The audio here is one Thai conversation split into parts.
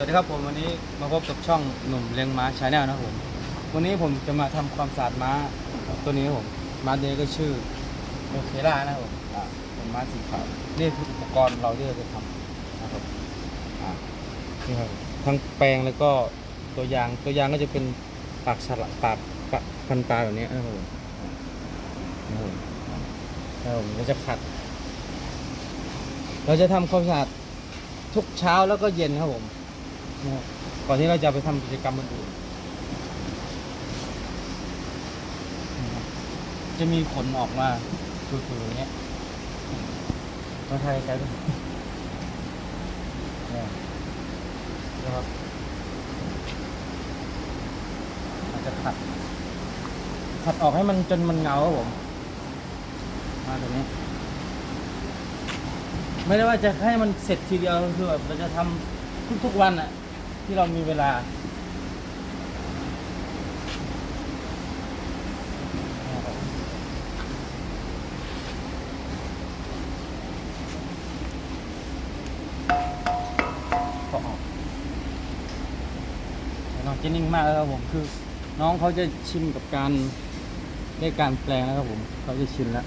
สวัสดีครับผมวันนี้มาพบกับช่องหนุ่มเลี้ยงม้าชาแนลนะครับผมวันนี้ผมจะมาทำความสะอาดม้าตัวนี้ครับผมม้าตัวนี้ก็ชื่อโอเคล่านะครับผมเป็นม้าสีขาวนี่คืออุปกรณ์เราที่เราจะทำนะครับนี่ครับทั้งแปรงแล้วก็ตัวยางตัวยางก็จะเป็นปากฉลาปากปากฟันปลาแบบนี้นะครับผมนะครับผมนะครับผมเราจะขัด เราจะทำความสะอาดทุกเช้าแล้วก็เย็นครับผม นะครับก่อนที่เราจะไปทำกิจกรรมอื่นจะมีขนออกมาตูๆอย่างเงี้ยมาไทยใช้ด้วยเนี่ยนะครับอาจจะขัด ขัดออกให้มันจนมันเงาครับผม มาตรงนี้ ไม่ได้ว่าจะให้มันเสร็จทีเดียวคือแบบเราจะทำทุกๆวันอะ ที่เรามีเวลาก็ออกน้องเจนิ่งมากแล้วครับผมคือ น้องเขาจะชินกับการได้การแปลงแล้วครับผมเขาจะชินแล้ว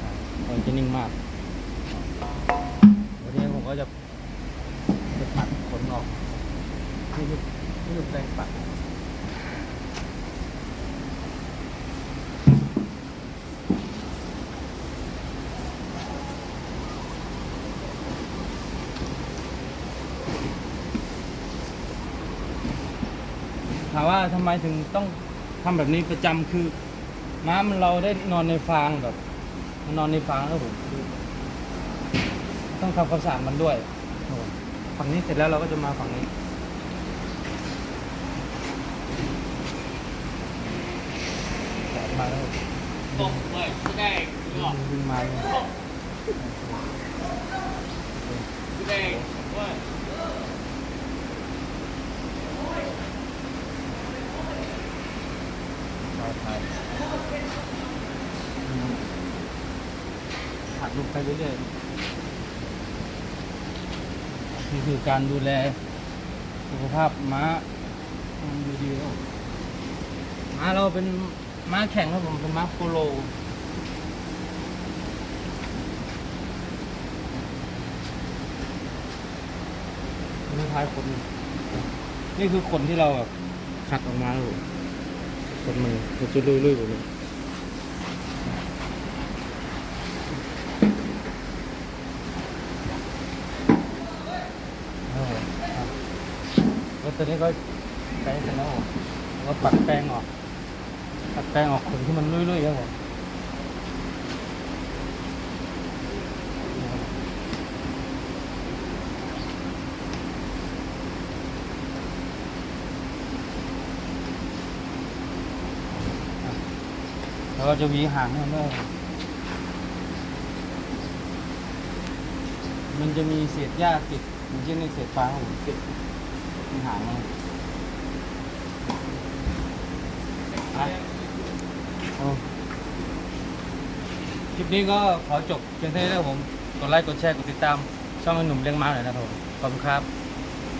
อ่าน้องเจนิ่งมากวันนี้ผมก็จะไปปัดขนออก นี่คือนี่คือแรงปัดถามว่าทำไมถึงต้องทำแบบนี้ประจำคือ ม้ามันเราได้นอนในฟางแบบมันนอนในฟางแล้วผมคือต้องทำความสะอาดมันด้วยฝั่งนี้เสร็จแล้วเราก็จะมาฝั่งนี้ แกะ มาแล้วตกเลยไม่ได้หรอกดึงมาเลยไม่ได้ว่าถัดลูกไปเรื่อยๆนี่คือการดูแลสุขภาพม้าดูดีแล้วม้าเราเป็น ม้าแข่งครับผมเป็นม้าโปโลนี่ท้ายขนนี่คือขนที่เราแบบขัดออกมาแล้วขนมันมันจะลุยๆแบบนี้เอาครับแล้วตัวนี้ก็ใช้เสร็จแล้วก็ปัดแป้งออก ปัดแป้งออกขนที่มันลุยๆครับผมแล้วก็จะวีหางให้มันด้วยมันจะมีเศษหญ้าติดอย่างเช่นในเศษฟ้างครับผมติดที่หางมันอะเอา คลิปนี้ก็ขอจบเพียงเท่านี้ครับผม กดไลค์ กดแชร์ กดติดตาม ช่องให้หนุ่มเลี้ยงม้าหน่อยนะครับผม ขอบคุณครับ